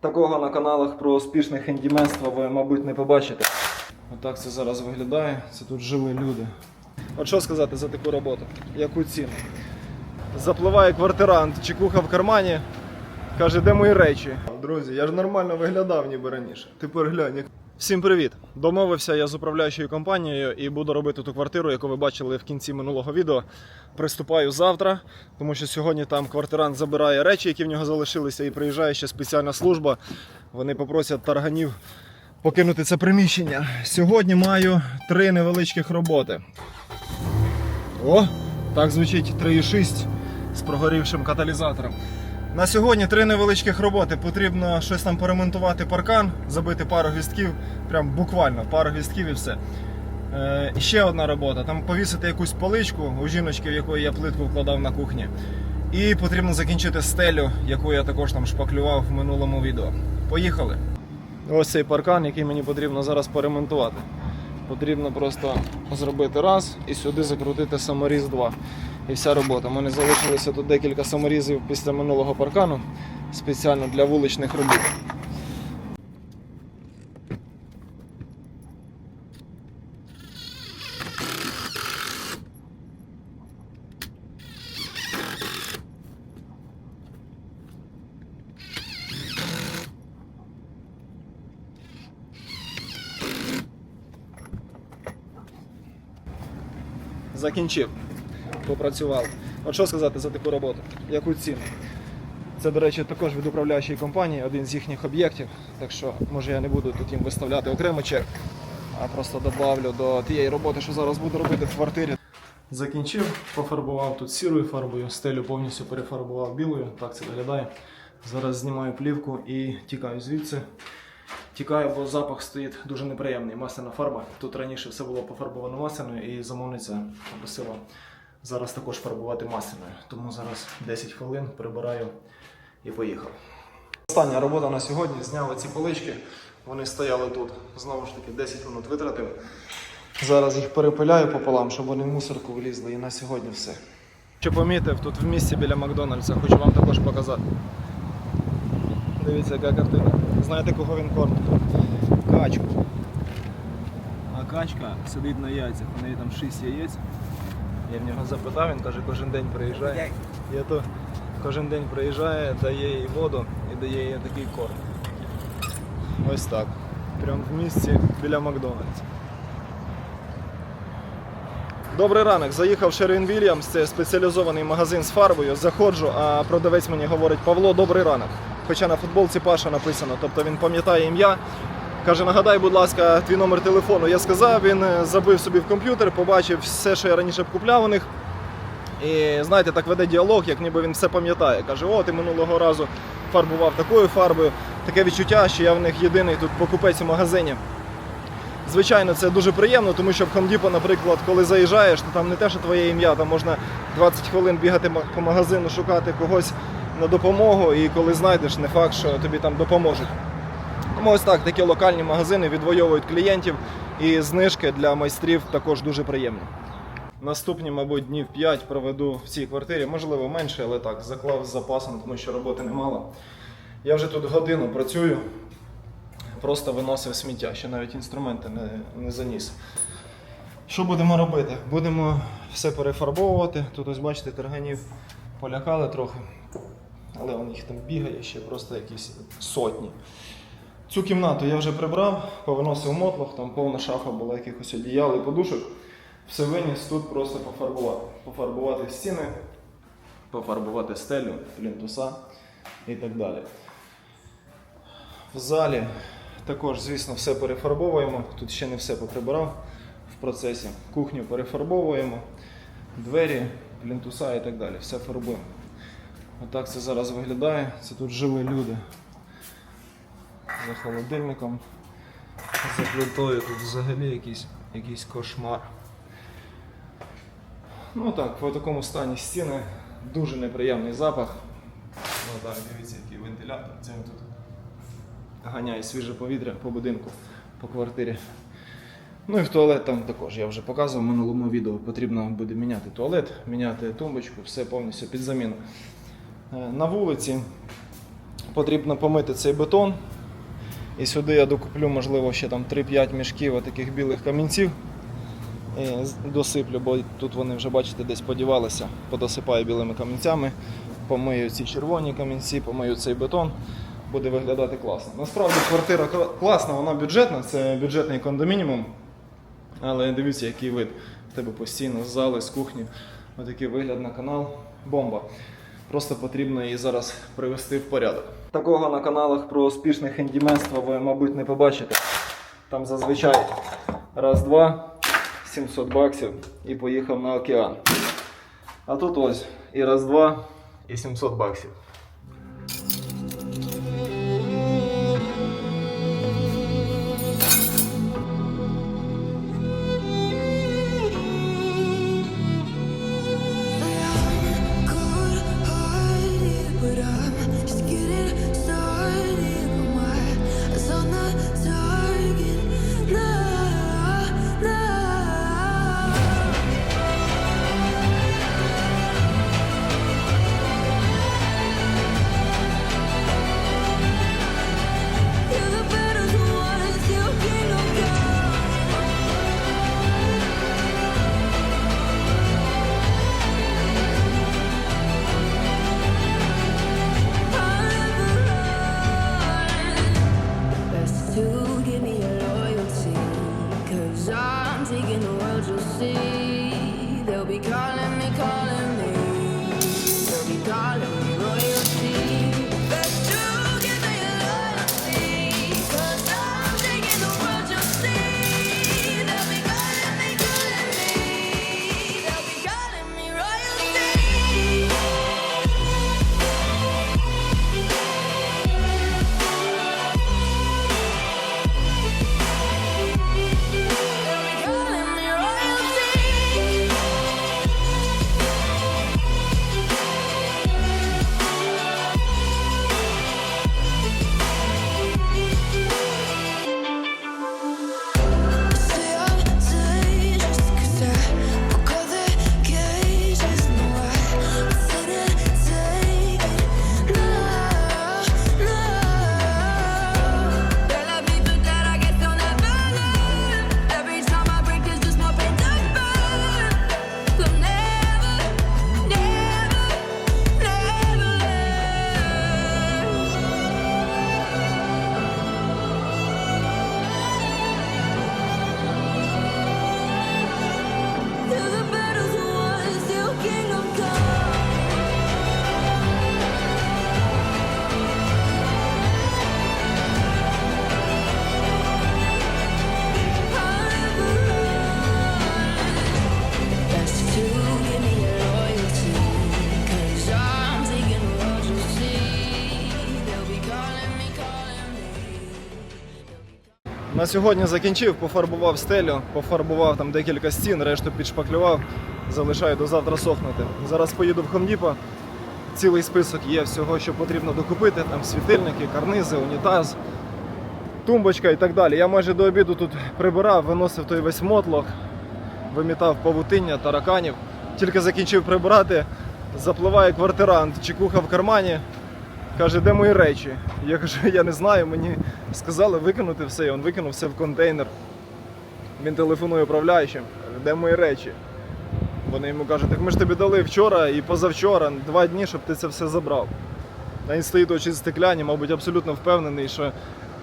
Такого на каналах про успішне хендіменство ви, мабуть, не побачите. Отак це зараз виглядає. Це тут жили люди. От що сказати за таку роботу? Яку ціну? Запливає квартирант, чекуха в кармані. Каже, де мої речі? Друзі, я ж нормально виглядав ніби раніше. Тепер глянь. як- Всім привіт! Домовився я з управляючою компанією і буду робити ту квартиру, яку ви бачили в кінці минулого відео. Приступаю завтра, тому що сьогодні там квартирант забирає речі, які в нього залишилися, і приїжджає ще спеціальна служба. Вони попросять тарганів покинути це приміщення. Сьогодні маю три невеличких роботи. О, так звучить 3,6 з прогорівшим каталізатором. На сьогодні три невеличких роботи. Потрібно щось там поремонтувати паркан, забити пару гвістків, прям буквально пару гвістків і все. Е, ще одна робота. Там повісити якусь поличку у жіночки, в якої я плитку вкладав на кухні. І потрібно закінчити стелю, яку я також там шпаклював в минулому відео. Поїхали. Ось цей паркан, який мені потрібно зараз поремонтувати. Потрібно просто зробити раз і сюди закрутити саморіз 2. І вся робота. У мене залишилося тут декілька саморізів після минулого паркану спеціально для вуличних робіт. Закінчив. Попрацював. От що сказати за таку роботу? Яку ціну? Це, до речі, також від управляючої компанії, один з їхніх об'єктів. Так що, може, я не буду тут їм виставляти окремо чек, а просто додавлю до тієї роботи, що зараз буду робити в квартирі. Закінчив, пофарбував тут сірою фарбою, стелю повністю перефарбував білою. Так це виглядає. Зараз знімаю плівку і тікаю звідси. Тікаю, бо запах стоїть дуже неприємний. Масляна фарба. Тут раніше все було пофарбовано масляною і замовниця попросила зараз також фарбувати масляною. Тому зараз 10 хвилин прибираю і поїхав. Остання робота на сьогодні зняв ці полички. Вони стояли тут. Знову ж таки 10 минут витратив. Зараз їх перепиляю пополам, щоб вони в мусорку влізли. І на сьогодні все. Що помітив, тут в місті біля Макдональдса, хочу вам також показати. Дивіться, яка картина. Знаєте, кого він кормить? Качку. А качка сидить на яйцях, у неї там 6 яєць. Я в нього запитав, він каже, кожен день приїжджає. Я то кожен день приїжджає, дає їй воду і дає їй такий корм. Ось так. Прямо в місті біля Макдональдса. Добрий ранок. Заїхав Шервін Вільямс, це спеціалізований магазин з фарбою. Заходжу, а продавець мені говорить: Павло, добрий ранок. Хоча на футболці Паша написано, тобто він пам'ятає ім'я. Каже, нагадай, будь ласка, твій номер телефону. Я сказав, він е, забив собі в комп'ютер, побачив все, що я раніше купляв у них. І знаєте, так веде діалог, як ніби він все пам'ятає. Каже, о, ти минулого разу фарбував такою фарбою. Таке відчуття, що я в них єдиний тут покупець у магазині. Звичайно, це дуже приємно, тому що в Depot, наприклад, коли заїжджаєш, то там не те, що твоє ім'я, там можна 20 хвилин бігати по магазину, шукати когось на допомогу, і коли знайдеш, не факт, що тобі там допоможуть. Тому ось так, такі локальні магазини відвоюють клієнтів, і знижки для майстрів також дуже приємні. Наступні, мабуть, днів 5 проведу в цій квартирі, можливо менше, але так, заклав з запасом, тому що роботи немало. Я вже тут годину працюю, просто виносив сміття, ще навіть інструменти не, не заніс. Що будемо робити? Будемо все перефарбовувати. Тут ось бачите, тарганів полякали трохи, але он їх там бігає ще просто якісь сотні. Цю кімнату я вже прибрав, повиносив мотлох, там повна шафа була якихось одіял і подушок. Все виніс тут просто пофарбувати. Пофарбувати стіни, пофарбувати стелю, плінтуса і так далі. В залі також, звісно, все перефарбовуємо. Тут ще не все поприбирав в процесі. Кухню перефарбовуємо, двері, плінтуса і так далі. Все фарбуємо. Отак це зараз виглядає. Це тут жили люди. За холодильником, за плитою тут взагалі якийсь, якийсь кошмар. Ну так, в такому стані стіни, дуже неприємний запах. Ну так, дивіться, який вентилятор. Це він тут ганяє свіже повітря по будинку, по квартирі. Ну і в туалет там також. Я вже показував в минулому відео. Потрібно буде міняти туалет, міняти тумбочку, все повністю під заміну. Е, На вулиці потрібно помити цей бетон. І сюди я докуплю, можливо, ще там 3-5 мішків таких білих камінців. І досиплю, бо тут вони вже, бачите, десь подівалися. Подосипаю білими камінцями, помию ці червоні камінці, помию цей бетон. Буде виглядати класно. Насправді квартира класна, вона бюджетна, це бюджетний кондомінімум. Але дивіться, який вид. В тебе постійно з зали, з кухні. Отакий вигляд на канал. Бомба. Просто потрібно її зараз привести в порядок. Такого на каналах про успішне хендіменство ви, мабуть, не побачите. Там зазвичай раз-два, 700 баксів і поїхав на океан. А тут ось і раз-два, і 700 баксів. I'm taking the world, you'll see. They'll be calling На сьогодні закінчив, пофарбував стелю, пофарбував там декілька стін, решту підшпаклював, залишаю до завтра сохнути. Зараз поїду в Хомдіпа. Цілий список є всього, що потрібно докупити. Там світильники, карнизи, унітаз, тумбочка і так далі. Я майже до обіду тут прибирав, виносив той весь мотлох, вимітав павутиння, тараканів. Тільки закінчив прибирати, запливає квартирант, чекуха в кармані. Каже, де мої речі? Я кажу, я не знаю, мені сказали викинути все, і він викинув все в контейнер. Він телефонує управляючим, де мої речі? Вони йому кажуть, так ми ж тобі дали вчора і позавчора, два дні, щоб ти це все забрав. А він стоїть очі стекляні, мабуть, абсолютно впевнений, що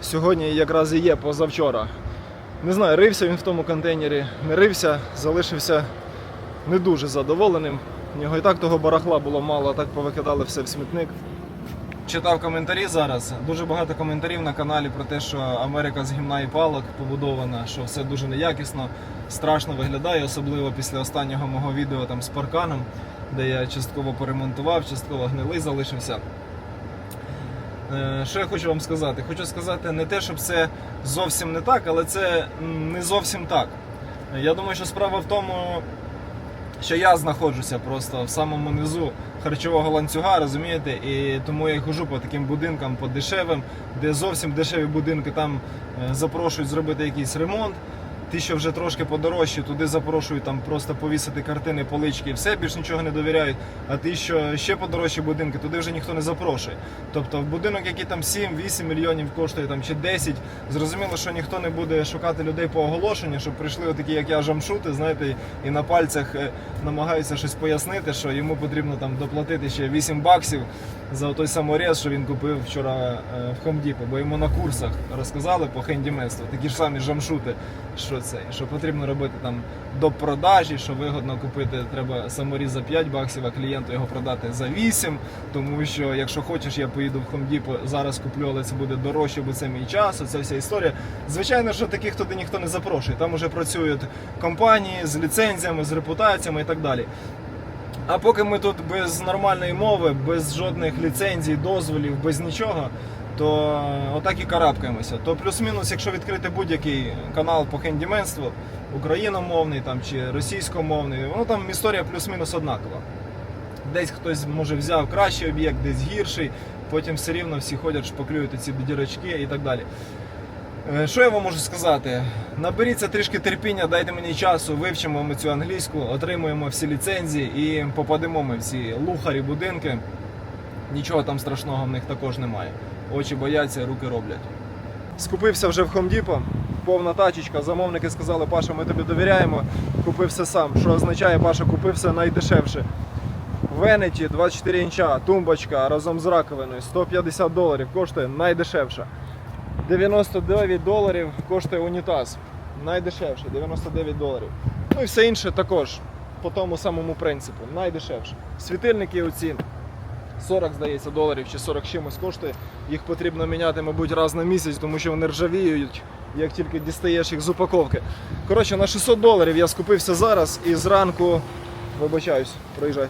сьогодні якраз і є позавчора. Не знаю, рився він в тому контейнері, не рився, залишився не дуже задоволеним. У нього і так того барахла було мало, а так повикидали все в смітник. Читав коментарі зараз. Дуже багато коментарів на каналі про те, що Америка з гімна і палок побудована, що все дуже неякісно, страшно виглядає, особливо після останнього мого відео там з парканом, де я частково поремонтував, частково гнилий залишився. Е, Що я хочу вам сказати? Хочу сказати не те, щоб це зовсім не так, але це не зовсім так. Я думаю, що справа в тому, що я знаходжуся просто в самому низу харчового ланцюга, розумієте, і тому я хожу по таким будинкам по дешевим, де зовсім дешеві будинки там е, запрошують зробити якийсь ремонт. Ті, що вже трошки подорожчі, туди запрошують там просто повісити картини, полички і все, більш нічого не довіряють. А ті, що ще подорожчі будинки, туди вже ніхто не запрошує. Тобто в будинок, який там 7-8 мільйонів коштує там чи 10, зрозуміло, що ніхто не буде шукати людей по оголошенню, щоб прийшли отакі, як я, жамшути, знаєте, і на пальцях е, намагаються щось пояснити, що йому потрібно там доплатити ще 8 баксів за той саморез, що він купив вчора е, в Home бо йому на курсах розказали по хендіменству, такі ж самі жамшути, що це, що потрібно робити там до продажі, що вигодно купити треба саморіз за 5 баксів, а клієнту його продати за 8, тому що якщо хочеш, я поїду в Depot, зараз куплю, але це буде дорожче, бо це мій час, оця вся історія. Звичайно, що таких туди ніхто не запрошує. Там вже працюють компанії з ліцензіями, з репутаціями і так далі. А поки ми тут без нормальної мови, без жодних ліцензій, дозволів, без нічого, то отак і карабкаємося. То плюс-мінус, якщо відкрити будь-який канал по хендіменству, україномовний там чи російськомовний, ну там історія плюс-мінус однакова. Десь хтось може взяв кращий об'єкт, десь гірший, потім все рівно всі ходять, шпаклюють ці дірочки і так далі. Е, Що я вам можу сказати? Наберіться трішки терпіння, дайте мені часу, вивчимо ми цю англійську, отримуємо всі ліцензії і попадемо ми в ці лухарі будинки. Нічого там страшного в них також немає. Очі бояться, руки роблять. Скупився вже в Depot, повна тачечка. Замовники сказали, Паша, ми тобі довіряємо. Купив все сам. Що означає, Паша купив все найдешевше. Венеті 24 інча, тумбочка разом з раковиною 150 доларів коштує найдешевша. 99 доларів коштує унітаз. Найдешевше, 99 доларів. Ну і все інше також по тому самому принципу. Найдешевше. Світильники оці 40, здається, доларів чи 40 чимось коштує. Їх потрібно міняти, мабуть, раз на місяць, тому що вони ржавіють, як тільки дістаєш їх з упаковки. Коротше, на 600 доларів я скупився зараз і зранку. Вибачаюсь, проїжджай.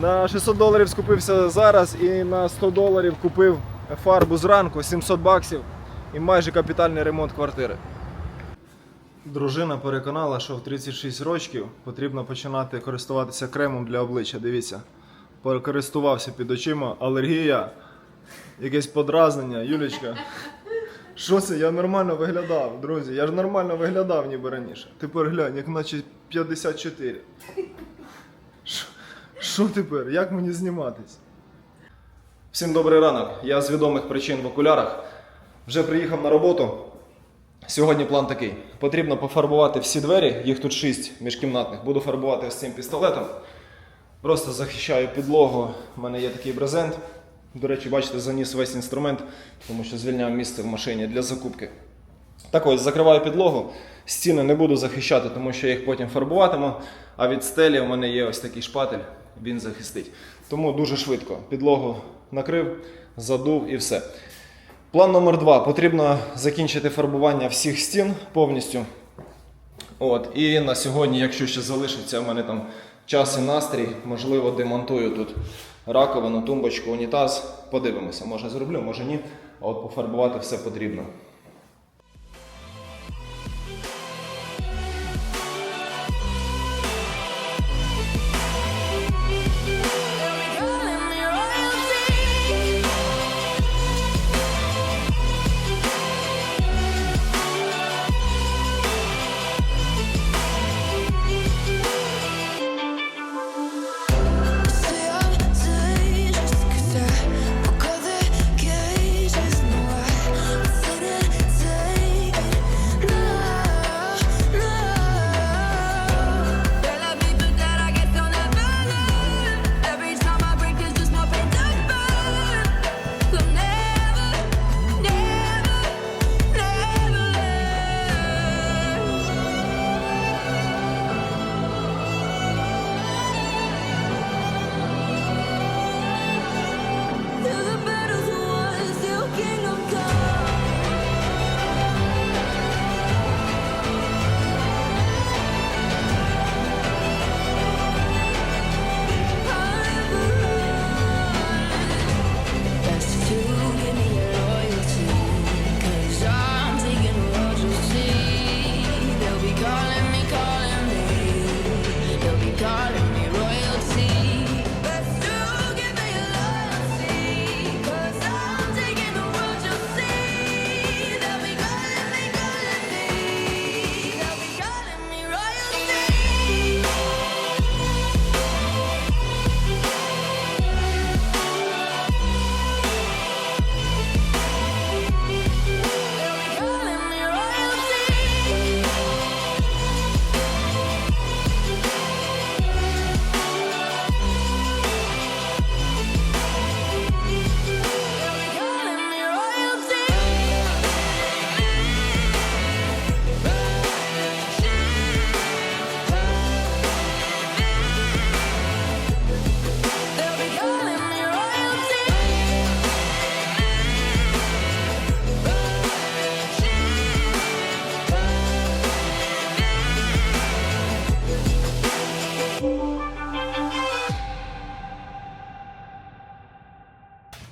На 600 доларів скупився зараз і на 100 доларів купив фарбу зранку, 700 баксів і майже капітальний ремонт квартири. Дружина переконала, що в 36 років потрібно починати користуватися кремом для обличчя. Дивіться, перекористувався під очима, алергія, якесь подразнення. Юлічка, що це? Я нормально виглядав, друзі. Я ж нормально виглядав ніби раніше. Тепер глянь, як наче 54. Що- тепер? Як мені зніматись? Всім добрий ранок. Я з відомих причин в окулярах. Вже приїхав на роботу. Сьогодні план такий: потрібно пофарбувати всі двері, їх тут шість міжкімнатних. Буду фарбувати ось цим пістолетом. Просто захищаю підлогу. У мене є такий брезент. До речі, бачите, заніс весь інструмент, тому що звільняв місце в машині для закупки. Так ось закриваю підлогу. Стіни не буду захищати, тому що я їх потім фарбуватиму. А від стелі у мене є ось такий шпатель, він захистить. Тому дуже швидко. Підлогу накрив, задув і все. План номер два. Потрібно закінчити фарбування всіх стін повністю. От. І на сьогодні, якщо ще залишиться в мене там час і настрій, можливо, демонтую тут раковину, тумбочку, унітаз. Подивимося, може зроблю, може ні. А от пофарбувати все потрібно.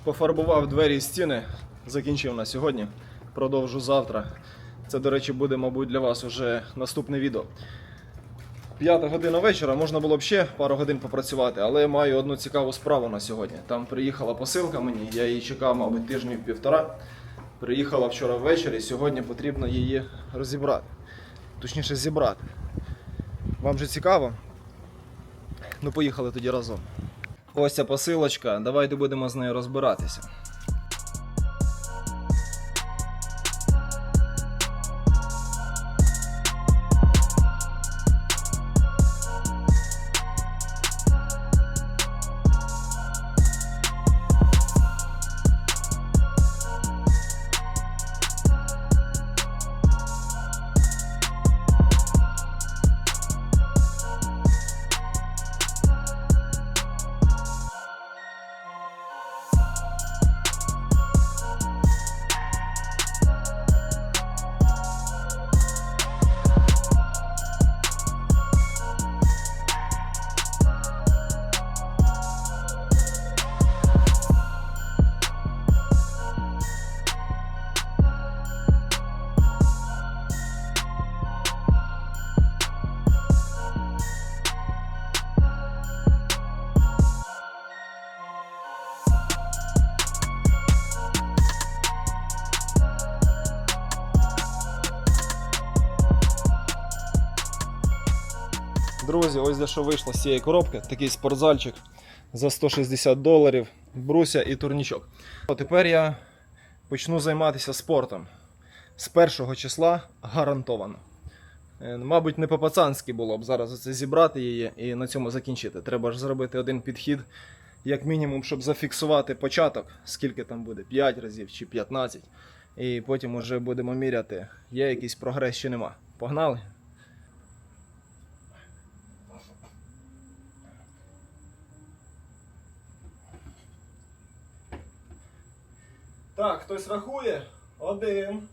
Пофарбував двері і стіни, закінчив на сьогодні. Продовжу завтра. Це, до речі, буде, мабуть, для вас уже наступне відео. П'ята година вечора, можна було б ще пару годин попрацювати, але я маю одну цікаву справу на сьогодні. Там приїхала посилка мені, я її чекав, мабуть, тижнів півтора. Приїхала вчора ввечері, сьогодні потрібно її розібрати. Точніше, зібрати. Вам же цікаво? Ну, поїхали тоді разом. Ось ця посилочка, давайте будемо з нею розбиратися. Друзі, ось де що вийшло з цієї коробки. Такий спортзальчик за 160 доларів, бруся і турнічок. А тепер я почну займатися спортом. З першого числа гарантовано. Е, Мабуть, не по-пацанськи було б зараз це зібрати її і на цьому закінчити. Треба ж зробити один підхід, як мінімум, щоб зафіксувати початок, скільки там буде, 5 разів чи 15. І потім уже будемо міряти, є якийсь прогрес чи нема. Погнали? Так, хтось рахує? Один.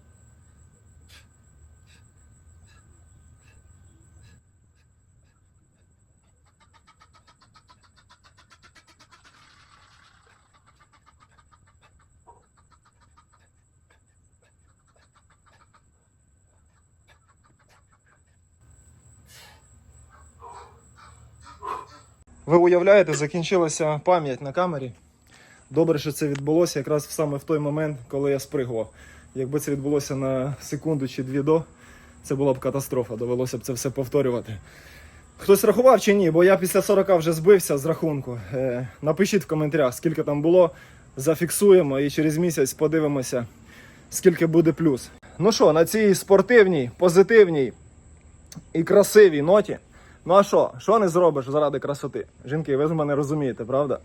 Ви уявляєте, закінчилася пам'ять на камері. Добре, що це відбулося якраз саме в той момент, коли я спригував. Якби це відбулося на секунду чи дві до, це була б катастрофа, довелося б це все повторювати. Хтось рахував чи ні, бо я після 40 вже збився з рахунку. Е, напишіть в коментарях, скільки там було, зафіксуємо і через місяць подивимося, скільки буде плюс. Ну що, на цій спортивній, позитивній і красивій ноті. Ну а що, що не зробиш заради красоти? Жінки, ви ж мене розумієте, правда?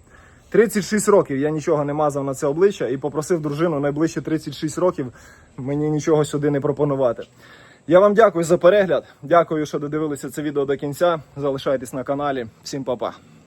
36 років я нічого не мазав на це обличчя і попросив дружину найближче 36 років мені нічого сюди не пропонувати. Я вам дякую за перегляд. Дякую, що додивилися це відео до кінця. Залишайтесь на каналі. Всім па-па.